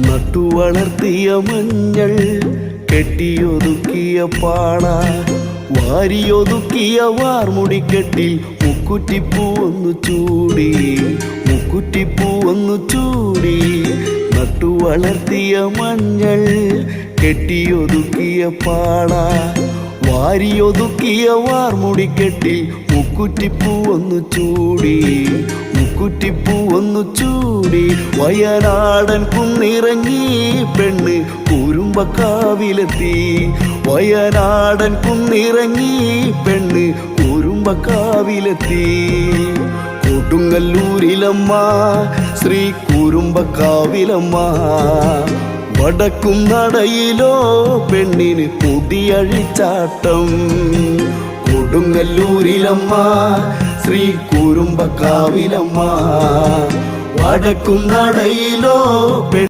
നട്ടുവളർത്തിയ മഞ്ഞൾ കെട്ടിയൊതുക്കിയ പാണ വാരിയൊതുക്കിയ വാർമുടിക്കെട്ടിൽ മുക്കുറ്റിപ്പൂ ഒന്ന് ചൂടി മുക്കുറ്റിപ്പൂ ഒന്ന് ചൂടി. നട്ടുവളർത്തിയ മഞ്ഞൾ കെട്ടിയൊതുക്കിയ പാണ വാരിയൊതുക്കിയ വാർമുടിക്കെട്ടിൽ മുക്കുറ്റിപ്പൂ ഒന്ന് ചൂടി. മുക്കുറ്റിപ്പൂ ഒന്ന് ചൂടി വയനാടൻ കുന്നിറങ്ങി പെണ്ണ് കുറുമ്പക്കാവിലെത്തി വയനാടൻ കുന്നിറങ്ങി പെണ്ണ് കുറുമ്പക്കാവിലെത്തി കൊടുങ്ങല്ലൂരിലമ്മ ശ്രീ കുറുമ്പക്കാവിലമ്മ വടക്കും നടയിലോ പെണ്ണിന് പുതിയഴിച്ചാട്ടം കൊടുങ്ങല്ലൂരിലമ്മ ശ്രീ കുറുമ്പക്കാവിലമ്മ വടക്കും നടയിലോ പെണ്ണ്